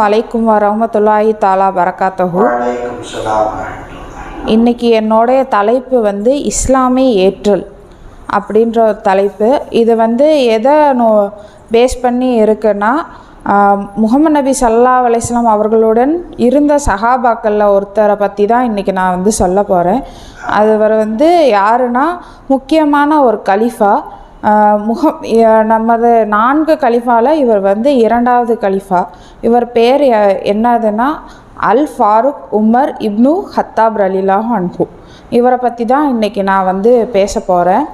வலைக்கும் வரமத்துல்லாஹி தாலா வரஹ்மத்துல்லாஹ். இன்னைக்கு என்னோடைய தலைப்பு வந்து இஸ்லாமை ஏற்றல் அப்படின்ற ஒரு தலைப்பு. இது வந்து எதை நோ பேஸ் பண்ணி இருக்குன்னா முகமது நபி சல்லா அலிஸ்லாம் அவர்களுடன் இருந்த சஹாபாக்களில் ஒருத்தரை பற்றி தான் இன்றைக்கி நான் வந்து சொல்ல போகிறேன் அவர் வந்து யாருன்னா முக்கியமான ஒரு கலிஃபா. முகம் நமது நான்கு கலிஃபாவில் இவர் வந்து இரண்டாவது கலிஃபா. இவர் பேர் என்னதுன்னா Al Farooq Umar ibn Khattab ரலிலாஹு அன்பு இவரை பற்றி தான் இன்றைக்கி நான் வந்து பேச போகிறேன்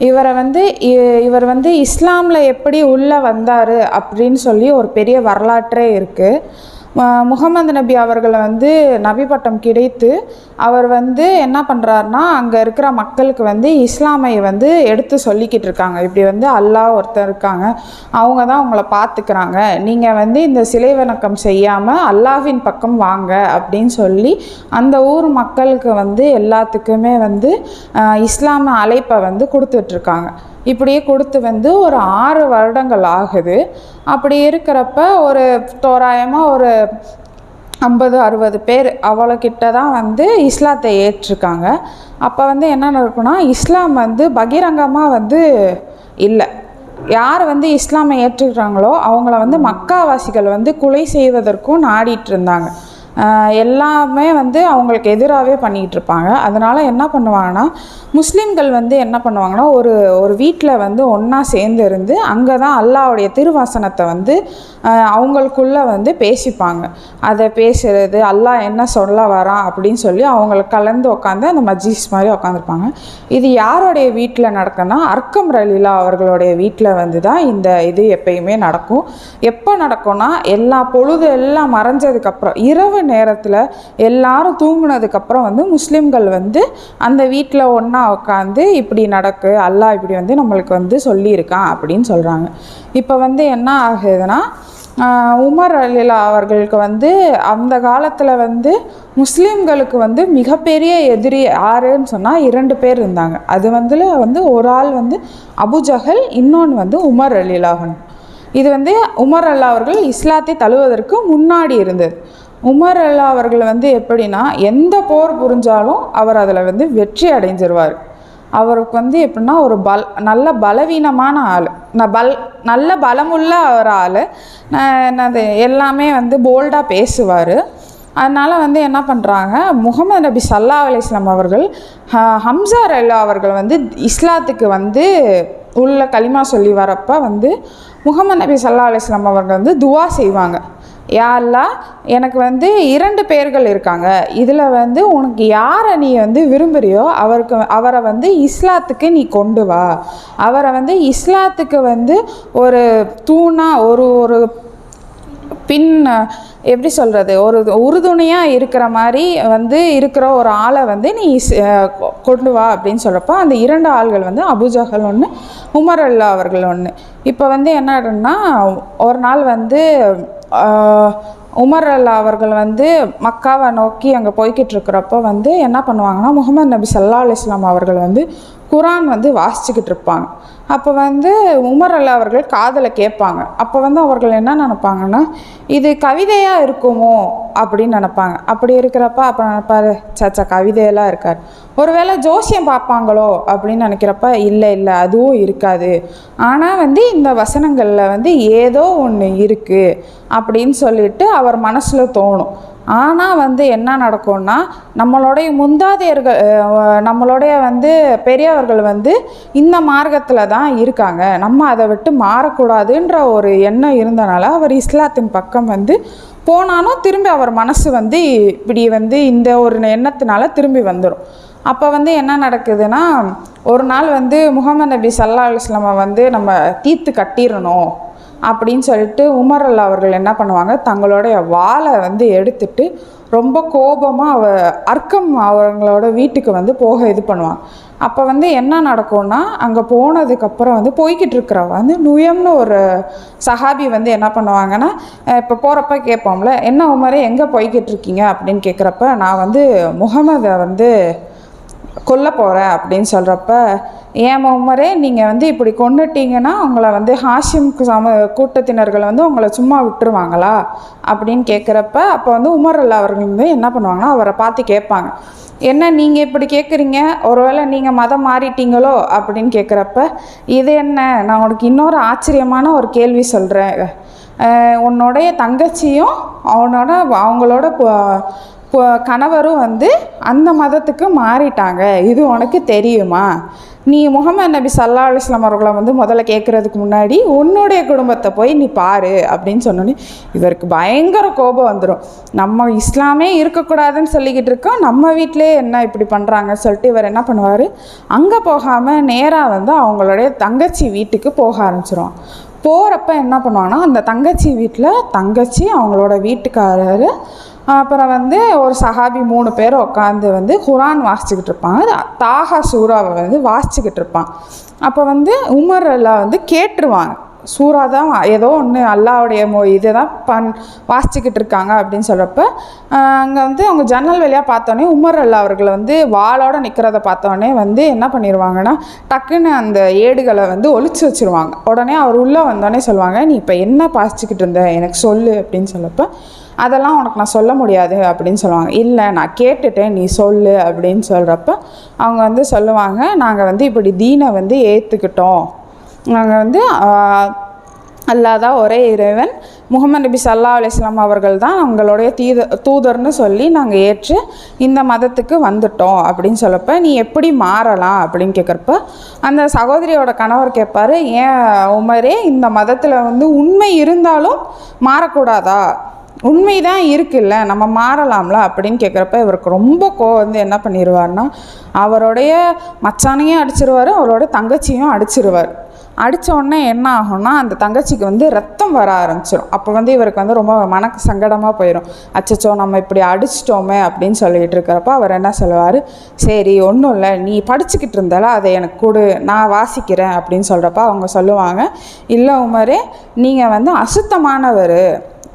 இவரை வந்து இ- இவர் வந்து இஸ்லாமில் எப்படி உள்ளே வந்தார் அப்படின்னு சொல்லி ஒரு பெரிய வரலாற்றே இருக்குது முகமது நபி அவர்களை வந்து நபி பட்டம் கிடைத்து அவர் வந்து என்ன பண்ணுறாருனா அங்கே இருக்கிற மக்களுக்கு வந்து இஸ்லாமை வந்து எடுத்து சொல்லிக்கிட்டு இருக்காங்க. இப்படி வந்து அல்லாஹ் ஒருத்தர் இருக்காங்க. அவங்க தான் உங்களை பார்த்துக்கிறாங்க. நீங்கள் வந்து இந்த சிலை வணக்கம் செய்யாமல் அல்லாவின் பக்கம் வாங்க அப்படின்னு சொல்லி அந்த ஊர் மக்களுக்கு வந்து எல்லாத்துக்குமே வந்து இஸ்லாம அழைப்பை வந்து கொடுத்துட்ருக்காங்க இப்படியே கொடுத்து வந்து ஒரு ஆறு வருடங்கள் ஆகுது. அப்படி இருக்கிறப்ப ஒரு தோராயமாக ஒரு ஐம்பது அறுபது பேர் அவ்வளோ தான் வந்து இஸ்லாத்தை ஏற்றிருக்காங்க. அப்போ வந்து என்ன நடக்குன்னா இஸ்லாம் வந்து பகிரங்கமாக வந்து இல்லை. யார் வந்து இஸ்லாமை ஏற்றுக்கிறாங்களோ அவங்கள வந்து மக்காவாசிகள் வந்து கொலை செய்வதற்கும் நாடிட்டு இருந்தாங்க. எல்லாமே வந்து அவங்களுக்கு எதிராகவே பண்ணிகிட்டு இருப்பாங்க. அதனால் என்ன பண்ணுவாங்கன்னா முஸ்லீம்கள் வந்து என்ன பண்ணுவாங்கன்னா ஒரு ஒரு வீட்டில் வந்து ஒன்றா சேர்ந்து இருந்து அங்கே தான் அல்லாவுடைய திருவாசனத்தை வந்து அவங்களுக்குள்ளே அவங்களுக்குள்ள வந்து பேசிப்பாங்க. அதை பேசுறது அல்லாஹ் என்ன சொல்ல வரான் அப்படின்னு சொல்லி அவங்களுக்கு கலந்து உட்காந்து அந்த மஜீஸ் மாதிரி உட்காந்துருப்பாங்க இது யாருடைய வீட்டில் நடக்குன்னா அர்க்கம் ரலீலா அவர்களுடைய வீட்டில் வந்து தான் இந்த இது எப்பயுமே நடக்கும். எப்போ நடக்கும்னா எல்லா பொழுது எல்லாம் மறைஞ்சதுக்கப்புறம் இரவு நேரத்தில் எல்லாரும் தூங்குனதுக்கப்புறம் வந்து முஸ்லீம்கள் வந்து அந்த வீட்டில் ஒன்றா உட்காந்து இப்படி நடக்கு அல்லாஹ் இப்படி வந்து நம்மளுக்கு வந்து சொல்லியிருக்கான் அப்படின்னு சொல்கிறாங்க இப்போ வந்து என்ன ஆகுதுன்னா உமர் அலிலா அவர்களுக்கு வந்து அந்த காலத்தில் வந்து முஸ்லீம்களுக்கு வந்து மிகப்பெரிய எதிரி யாருன்னு சொன்னால் இரண்டு பேர் இருந்தாங்க. அது வந்து வந்து ஒரு ஆள் வந்து அபுஜஹல் இன்னொன்று வந்து உமர் அலிலாகன் இது வந்து உமர் அல்லா அவர்கள் இஸ்லாத்தை தழுவதற்கு முன்னாடி இருந்தது. உமர் அல்லா அவர்கள் வந்து எப்படின்னா எந்த போர் புரிஞ்சாலும் அவர் அதில் வந்து வெற்றி அடைஞ்சிருவார். அவருக்கு வந்து எப்படின்னா ஒரு பல் நல்ல பலவீனமான ஆள். நான் பல் நல்ல பலமுள்ள ஒரு ஆள். என்னது எல்லாமே வந்து போல்டாக பேசுவார். அதனால் வந்து என்ன பண்ணுறாங்க முகமது நபி சல்லா அலிஸ்லாம் அவர்கள் ஹ- அல்லா அவர்கள் வந்து இஸ்லாத்துக்கு வந்து உள்ள களிமா சொல்லி வரப்போ வந்து முகமது நபி சல்லா அலிஸ்லாம் அவர்கள் வந்து துவா செய்வாங்க. யாரெல்லாம் எனக்கு வந்து இரண்டு பேர்கள் இருக்காங்க. இதில் வந்து உனக்கு யாரை நீ வந்து விரும்புகிறியோ அவருக்கு அவரை வந்து இஸ்லாத்துக்கு நீ கொண்டு வா. அவரை வந்து இஸ்லாத்துக்கு வந்து ஒரு தூணாக ஒரு ஒரு பின் எப்படி சொல்கிறது ஒரு உறுதுணையாக இருக்கிற மாதிரி வந்து இருக்கிற ஒரு ஆளை வந்து நீ கொ- கொண்டு வா அப்படின்னு சொல்கிறப்போ அந்த இரண்டு ஆள்கள் வந்து அபுஜகல் ஒன்று உமர் அல்லா அவர்கள் ஒன்று இப்போ வந்து என்னன்னா ஒரு நாள் வந்து உமர் அல்லா அவர்கள் வந்து மக்காவை நோக்கி அங்கே போய்கிட்டு இருக்கிறப்போ வந்து என்ன பண்ணுவாங்கன்னா முகமது நபி சல்லா அலிஸ்லாம் அவர்கள் வந்து குரான் வந்து வாசிச்சுக்கிட்டு இருப்பாங்க. அப்போ வந்து உமர் அல்லா அவர்கள் காதலை கேட்பாங்க. அப்போ வந்து அவர்கள் என்ன நினைப்பாங்கன்னா இது கவிதையாக இருக்குமோ அப்படின்னு நினப்பாங்க. அப்படி இருக்கிறப்ப அப்போ நினப்பாரு சச்சா கவிதையெல்லாம் இருக்காது. ஒருவேளை ஜோசியம் பார்ப்பாங்களோ அப்படின்னு நினைக்கிறப்ப இல்லை இல்லை அதுவும் இருக்காது. ஆனால் வந்து இந்த வசனங்களில் வந்து ஏதோ ஒன்று இருக்குது அப்படின்னு சொல்லிட்டு அவர் மனசில் தோணும். ஆனால் வந்து என்ன நடக்கும்னா நம்மளுடைய முந்தாதையர்கள் நம்மளுடைய வந்து பெரியவர்கள் வந்து இந்த மார்க்கத்தில் தான் இருக்காங்க. நம்ம அதை விட்டு மாறக்கூடாதுன்ற ஒரு எண்ணம் இருந்தனால அவர் இஸ்லாத்தின் பக்கம் வந்து போனாலும் திரும்பி அவர் மனசு வந்து இப்படி வந்து இந்த ஒரு எண்ணத்தினால திரும்பி வந்துடும் அப்போ வந்து என்ன நடக்குதுன்னா ஒரு நாள் வந்து முகமது நபி சல்லா அலுவலாமை வந்து நம்ம தீர்த்து கட்டிடணும் அப்படின்னு சொல்லிட்டு உமர் அல்லா அவர்கள் என்ன பண்ணுவாங்க? தங்களுடைய வாளை வந்து எடுத்துட்டு ரொம்ப கோபமாக அவ அர்க்கம் அவங்களோட வீட்டுக்கு வந்து போக இது பண்ணுவாங்க. அப்போ வந்து என்ன நடக்கும்னா அங்கே போனதுக்கப்புறம் வந்து போய்கிட்டு இருக்கிறவ வந்து நுயம்னு ஒரு சஹாபி வந்து என்ன பண்ணுவாங்கன்னா இப்போ போகிறப்ப கேட்போம்ல என்ன உமரே எங்கே போய்கிட்டு இருக்கீங்க? அப்படின்னு கேட்குறப்ப நான் வந்து முகமதை வந்து கொல்ல போகிறேன் அப்படின்னு சொல்கிறப்ப ஏன் உமரே நீங்கள் வந்து இப்படி கொண்டுட்டீங்கன்னா உங்களை வந்து ஹாஷிம்க்கு சம கூட்டத்தினர்கள் வந்து உங்களை சும்மா விட்டுருவாங்களா? அப்படின்னு கேட்குறப்ப அப்போ வந்து உமர் அல்லா அவர்கள் வந்து என்ன பண்ணுவாங்கன்னா அவரை பார்த்து கேட்பாங்க. என்ன நீங்கள் இப்படி கேட்குறீங்க ஒருவேளை நீங்கள் மதம் மாறிட்டீங்களோ? அப்படின்னு கேட்குறப்ப இது என்ன? நான் உனக்கு இன்னொரு ஆச்சரியமான ஒரு கேள்வி சொல்கிறேன் உன்னுடைய தங்கச்சியும் அவனோட அவங்களோட கணவரும் வந்து அந்த மதத்துக்கு மாறிட்டாங்க. இது உனக்கு தெரியுமா? நீ முகமது நபி சல்லா அலுவலாம் அவர்களை வந்து முதல்ல கேட்குறதுக்கு முன்னாடி உன்னுடைய குடும்பத்தை போய் நீ பாரு அப்படின்னு சொன்னோன்னே இவருக்கு பயங்கர கோபம் வந்துடும் நம்ம இஸ்லாமே இருக்கக்கூடாதுன்னு சொல்லிக்கிட்டு இருக்கோம். நம்ம வீட்டிலே என்ன இப்படி பண்ணுறாங்க சொல்லிட்டு இவர் என்ன பண்ணுவார்? அங்கே போகாமல் நேராக வந்து அவங்களுடைய தங்கச்சி வீட்டுக்கு போக ஆரம்பிச்சிருவான் போகிறப்ப என்ன பண்ணுவாங்கன்னா அந்த தங்கச்சி வீட்டில் தங்கச்சி அவங்களோட வீட்டுக்காரர் அப்புறம் வந்து ஒரு சஹாபி மூணு பேர் உட்காந்து வந்து குரான் வாசிச்சுக்கிட்டு இருப்பாங்க. தாகா சூறாவை வந்து வாசிச்சுக்கிட்டு இருப்பான். அப்போ வந்து உமர் எல்லாம் வந்து கேட்டுருவாங்க. சூறாக தான் ஏதோ ஒன்று அல்லாவுடைய மொ இதை தான் பண் வாசிச்சுக்கிட்டு இருக்காங்க அப்படின்னு சொல்கிறப்ப அங்கே வந்து அவங்க ஜன்னல் வழியாக பார்த்தோன்னே உமர் அல்லா அவர்களை வந்து வாளோட நிற்கிறத பார்த்தோன்னே வந்து என்ன பண்ணிடுவாங்கன்னா டக்குன்னு அந்த ஏடுகளை வந்து ஒழிச்சு வச்சிருவாங்க. உடனே அவர் உள்ளே வந்தோடனே சொல்லுவாங்க நீ இப்போ என்ன பாசிச்சுக்கிட்டு இருந்த? எனக்கு சொல்லு அப்படின்னு சொல்லப்போ அதெல்லாம் உனக்கு நான் சொல்ல முடியாது அப்படின்னு சொல்லுவாங்க. இல்லை நான் கேட்டுட்டேன் நீ சொல்லு அப்படின்னு சொல்கிறப்ப அவங்க வந்து சொல்லுவாங்க நாங்கள் வந்து இப்படி தீனை வந்து ஏற்றுக்கிட்டோம் நாங்கள் வந்து அல்லாதா ஒரே இறைவன். முகமது நபி சல்லா அலிஸ்லாம் அவர்கள் தான் அவங்களுடைய தீத தூதர்னு சொல்லி நாங்கள் ஏற்று இந்த மதத்துக்கு வந்துட்டோம் அப்படின்னு சொல்லப்ப நீ எப்படி மாறலாம் அப்படின்னு கேட்குறப்ப அந்த சகோதரியோட கணவர் கேட்பார் ஏன் உமரே இந்த மதத்தில் வந்து உண்மை இருந்தாலும் மாறக்கூடாதா? உண்மை தான் இருக்குல்ல நம்ம மாறலாம்ல? அப்படின்னு கேட்குறப்ப இவருக்கு ரொம்ப கோவம் வந்து என்ன பண்ணிடுவார்னா அவருடைய மச்சானையும் அடிச்சிருவார் அவரோட தங்கச்சியும் அடிச்சிருவார். அடித்த உடனே என்ன ஆகும்னா அந்த தங்கச்சிக்கு வந்து ரத்தம் வர ஆரம்பிச்சிடும் அப்போ வந்து இவருக்கு வந்து ரொம்ப மனக்கு சங்கடமாக போயிடும் அச்சச்சோ நம்ம இப்படி அடிச்சிட்டோமே அப்படின்னு சொல்லிகிட்டு இருக்கிறப்ப அவர் என்ன சொல்லுவார்? சரி ஒன்றும் இல்லை. நீ படிச்சுக்கிட்டு இருந்தால அதை எனக்கு கொடு. நான் வாசிக்கிறேன் அப்படின்னு சொல்கிறப்ப அவங்க சொல்லுவாங்க. இல்லை உமரே நீங்கள் வந்து அசுத்தமானவர்.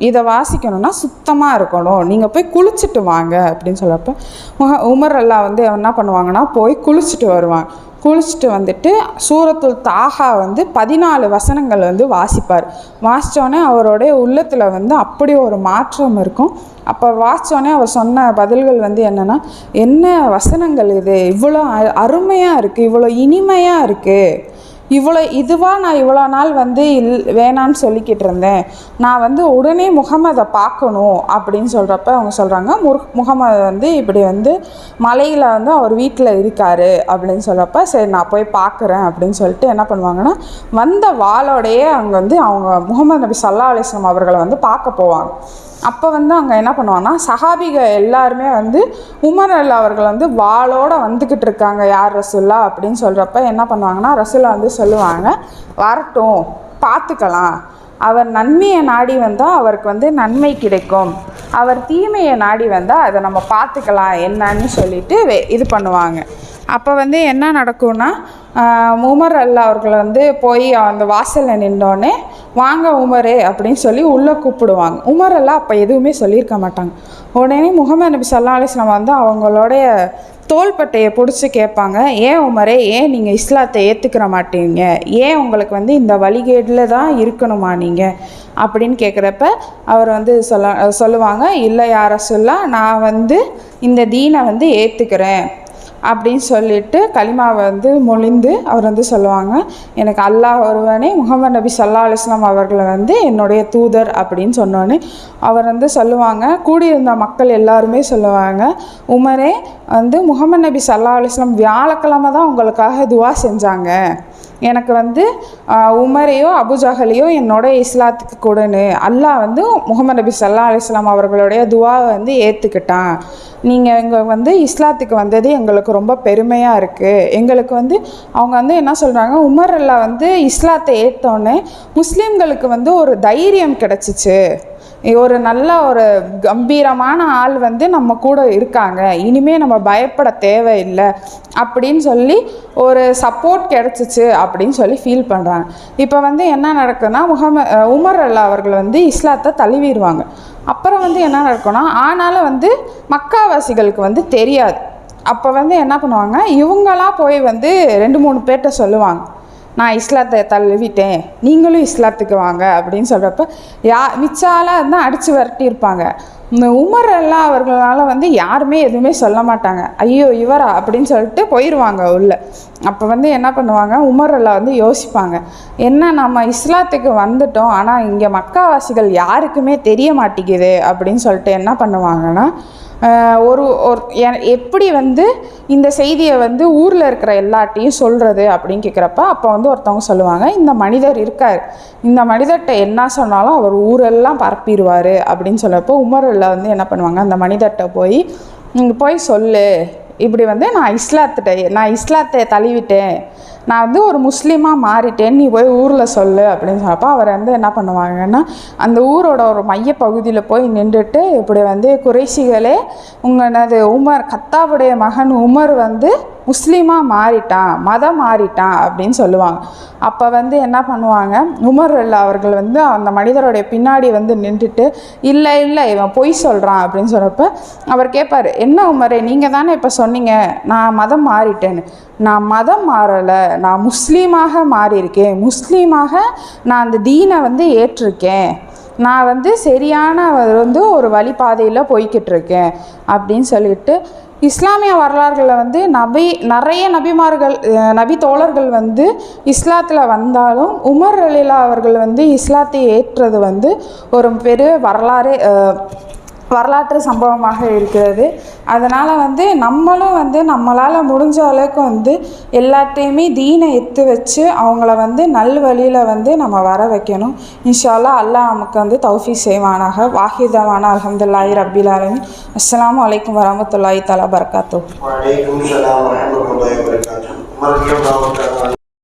இதை வாசிக்கணும்னா சுத்தமாக இருக்கணும். நீங்கள் போய் குளிச்சுட்டு வாங்க அப்படின்னு சொல்கிறப்ப முக உமர் எல்லாம் வந்து என்ன பண்ணுவாங்கன்னா போய் குளிச்சுட்டு வருவாங்க. குளிச்சுட்டு வந்துட்டு சூரத்துல் தாஹா வந்து பதினாலு வசனங்கள் வந்து வாசிப்பார். வாசித்தோடனே அவருடைய உள்ளத்தில் வந்து அப்படி ஒரு மாற்றம் இருக்கும். அப்போ வாசித்தோடனே அவர் சொன்ன பதில்கள் வந்து என்னென்னா என்ன வசனங்கள் இது? இவ்வளோ அ- அருமையாக இருக்குது இவ்வளோ இனிமையாக இருக்குது இவ்வளோ இதுவாக நான் இவ்வளோ நாள் வந்து இல் வேணான்னு சொல்லிக்கிட்டு இருந்தேன். நான் வந்து உடனே முகமதை பார்க்கணும் அப்படின்னு சொல்கிறப்ப அவங்க சொல்கிறாங்க முர் முகமது வந்து இப்படி வந்து மலையில் வந்து அவர் வீட்டில் இருக்காரு அப்படின்னு சொல்கிறப்ப சரி நான் போய் பார்க்குறேன் அப்படின்னு சொல்லிட்டு என்ன பண்ணுவாங்கன்னா வந்த வாளோடையே அவங்க வந்து அவங்க முகமது நபி சல்லா அலிஸ்லாம் அவர்களை வந்து பார்க்க போவாங்க. அப்போ வந்து அங்கே என்ன பண்ணுவாங்கன்னா சஹாபிக எல்லாருமே வந்து உமர் அல்லா அவர்கள் வந்து வாளோட வந்துக்கிட்டு இருக்காங்க யார் ரசுல்லா அப்படின்னு சொல்கிறப்ப என்ன பண்ணுவாங்கன்னா ரசுல்லா வந்து சொல்லுவாங்க. வரட்டும் பார்த்துக்கலாம். அவர் நன்மையை நாடி வந்தால் அவருக்கு வந்து நன்மை கிடைக்கும். அவர் தீமையை நாடி வந்தால் அதை நம்ம பார்த்துக்கலாம் என்னன்னு சொல்லிட்டு வே- இது பண்ணுவாங்க. அப்போ வந்து என்ன நடக்கும்னா உமர் அல்லா அவர்கள் வந்து போய் அந்த வாசலில் நின்றோடனே வாங்க உமரே அப்படின்னு சொல்லி உள்ளே கூப்பிடுவாங்க. உமர் அல்லா அப்போ எதுவுமே சொல்லியிருக்க மாட்டாங்க. உடனே முகமது நபி சல்லா அலிஸ்லாம் வந்து அவங்களுடைய தோள்பட்டையை பிடிச்சி கேட்பாங்க ஏன் உமரே ஏன் நீங்கள் இஸ்லாத்தை ஏற்றுக்கிற மாட்டீங்க? ஏன் உங்களுக்கு வந்து இந்த வழிகேடில் தான் இருக்கணுமா நீங்கள் அப்படின்னு கேட்குறப்ப அவர் வந்து சொல்ல சொல்லுவாங்க இல்லை யாரை சொல்ல நான் வந்து இந்த தீனை வந்து ஏற்றுக்கிறேன் அப்படின்னு சொல்லிட்டு கலிமாவை வந்து மொழிந்து அவர் வந்து சொல்லுவாங்க. எனக்கு அல்லாஹ் ஒருவனே முகமது நபி சல்லா அலிஸ்லாம் அவர்களை வந்து என்னுடைய தூதர் அப்படின்னு சொன்னோன்னே அவர் வந்து சொல்லுவாங்க. கூடியிருந்த மக்கள் எல்லாருமே சொல்லுவாங்க உமரே வந்து முகமது நபி சல்லா அலிஸ்லாம் வியாழக்கிழமை தான் உங்களுக்காக துவா செஞ்சாங்க. எனக்கு வந்து உமரையோ அபுஜாகலையோ என்னோட இஸ்லாத்துக்கு கொடுன்னு. அல்லாஹ் வந்து முகமது நபி சல்லா அலிஸ்லாம் அவர்களுடைய துவாவை வந்து ஏற்றுக்கிட்டான் நீங்கள் இங்கே வந்து இஸ்லாத்துக்கு வந்தது எங்களுக்கு ரொம்ப பெருமையாக இருக்குது எங்களுக்கு வந்து அவங்க வந்து என்ன சொல்கிறாங்க உமர் அல்லா வந்து இஸ்லாத்தை ஏற்றோன்னே முஸ்லீம்களுக்கு வந்து ஒரு தைரியம் கிடச்சிச்சு. ஒரு நல்ல ஒரு கம்பீரமான ஆள் வந்து நம்ம கூட இருக்காங்க. இனிமே நம்ம பயப்பட தேவையில்லை. அப்படின்னு சொல்லி ஒரு சப்போர்ட் கிடச்சிச்சு அப்படின்னு சொல்லி ஃபீல் பண்ணுறாங்க இப்போ வந்து என்ன நடக்குதுன்னா முகம உமர் அல்லா அவர்கள் வந்து இஸ்லாத்தை தழுவிடுவாங்க. அப்புறம் வந்து என்ன நடக்கும்னா ஆனாலும் வந்து மக்காவாசிகளுக்கு வந்து தெரியாது. அப்போ வந்து என்ன பண்ணுவாங்க இவங்களாம் போய் வந்து ரெண்டு மூணு பேர்கிட்ட சொல்லுவாங்க. நான் இஸ்லாத்தை தழுவிட்டேன் நீங்களும் இஸ்லாத்துக்கு வாங்க அப்படின்னு சொல்கிறப்ப யா மிச்சாலாம் இருந்தால் அடித்து விரட்டியிருப்பாங்க. இந்த உமர் எல்லாம் அவர்களால் வந்து யாருமே எதுவுமே சொல்ல மாட்டாங்க. ஐயோ இவரா? அப்படின்னு சொல்லிட்டு போயிடுவாங்க உள்ள. அப்போ வந்து என்ன பண்ணுவாங்க? உமர் எல்லாம் வந்து யோசிப்பாங்க. என்ன நம்ம இஸ்லாத்துக்கு வந்துட்டோம் ஆனால் இங்கே மக்காவாசிகள் யாருக்குமே தெரிய மாட்டேங்குது அப்படின்னு சொல்லிட்டு என்ன பண்ணுவாங்கன்னா ஒரு ஒரு எப்படி வந்து இந்த செய்தியை வந்து ஊரில் இருக்கிற எல்லாட்டையும் சொல்கிறது அப்படின்னு கேட்குறப்ப அப்போ வந்து ஒருத்தவங்க சொல்லுவாங்க இந்த மனிதர் இருக்கார். இந்த மனிதர்கிட்ட என்ன சொன்னாலும் அவர் ஊரெல்லாம் பரப்பிடுவார் அப்படின்னு சொல்லப்போ உமரில் வந்து என்ன பண்ணுவாங்க அந்த மனிதர்கிட்ட போய் நீங்கள் போய் சொல்லு. இப்படி வந்து நான் இஸ்லாத்திட்ட நான் இஸ்லாத்தை தழுவிட்டேன். நான் வந்து ஒரு முஸ்லீமாக மாறிட்டேன் நீ போய் ஊரில் சொல்லு அப்படின்னு சொன்னப்போ அவர் வந்து என்ன பண்ணுவாங்கன்னா அந்த ஊரோட ஒரு மைய பகுதியில் போய் நின்றுட்டு இப்படி வந்து குறைசிகளே உங்களது உமர் கத்தாவுடைய மகன் உமர் வந்து முஸ்லீமாக மாறிட்டான் மதம் மாறிட்டான் அப்படின்னு சொல்லுவாங்க. அப்போ வந்து என்ன பண்ணுவாங்க? உமர் அல்லா அவர்கள் வந்து அந்த மனிதருடைய பின்னாடி வந்து நின்றுட்டு இல்லை இல்லை இவன் பொய் சொல்கிறான் அப்படின்னு சொல்கிறப்ப அவர் கேட்பார் என்ன உமரே நீங்கள் தானே இப்போ சொன்னீங்க? நான் மதம் மாறிட்டேன்னு. நான் மதம் மாறலை நான் முஸ்லீமாக மாறியிருக்கேன். முஸ்லீமாக நான் அந்த தீனை வந்து ஏற்றிருக்கேன். நான் வந்து சரியான வந்து ஒரு வழிபாதையில் போய்கிட்டு இருக்கேன் அப்படின்னு சொல்லிட்டு இஸ்லாமிய வரலாறுகளில் வந்து நபி நிறைய நபிமார்கள் நபி தோழர்கள் வந்து இஸ்லாத்தில் வந்தாலும் உமர் அலிலா அவர்கள் வந்து இஸ்லாத்தை ஏற்றது வந்து ஒரு பெரிய வரலாறு வரலாற்று சம்பவமாக இருக்கிறது. அதனால் வந்து நம்மளும் வந்து நம்மளால் முடிஞ்ச அளவுக்கு வந்து எல்லாத்தையுமே தீனை எத்து வச்சு அவங்கள வந்து நல் வழியில் வந்து நம்ம வர வைக்கணும். இன்ஷால்லா அல்லாஹ் நமக்கு வந்து தௌஃபி செய்வானாக. வாஹிதவான அலமதுல்லாஹி ரபில் ஆலமீன். அஸ்லாம் அலைக்கும் வரமத்துல்லாஹி தலா பர்காத்தூ